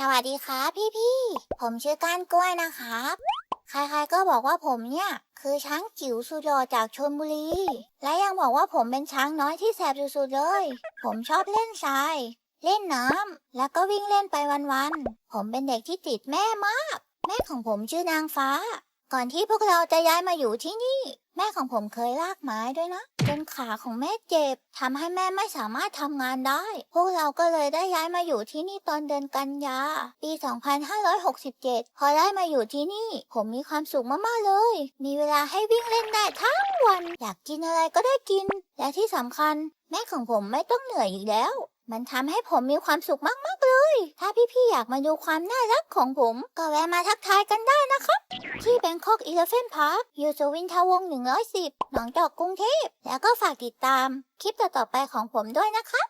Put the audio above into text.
สวัสดีครับพี่พี่ผมชื่อก้านกล้วยนะครับ ใครๆก็บอกว่าผมเนี่ย คือช้างจิ๋วสุดหล่อจากชลบุรี และยังบอกว่าผมเป็นช้างน้อยที่แสบสุดๆเลย ผมชอบเล่นทราย เล่นน้ำแล้วก็วิ่งเล่นไปวันๆ ผมเป็นเด็กที่ติดแม่มาก แม่ของผมชื่อนางฟ้า ก่อนที่พวกเราจะย้ายมาอยู่ที่นี่ แม่ของผมเคยลากไม้ด้วยนะ จนขาของแม่เจ็บทำให้แม่ไม่สามารถทำงานได้ พวกเราก็เลยได้ย้ายมาอยู่ที่นี่ตอนเดือนกันยา ปี 2567 พอได้มาอยู่ที่นี่ ผมมีความสุขมากๆเลย มีเวลาให้วิ่งเล่นได้ทั้งวัน อยากกินอะไรก็ได้กิน และที่สำคัญ แม่ของผมไม่ต้องเหนื่อยอีกแล้วมันทำให้ผมมีความสุขมาก ๆ เลย ถ้าพี่ ๆ อยากมาดูความน่ารักของผม ก็แวะมาทักทายกันได้ นะครับที่แบงคอกอีเลฟเฟนพาร์คอยู่สุวินทวงศ์110 หนองจอกกรุงเทพ แล้วก็ฝากติดตามคลิปต่อๆไปของผมด้วยนะคะ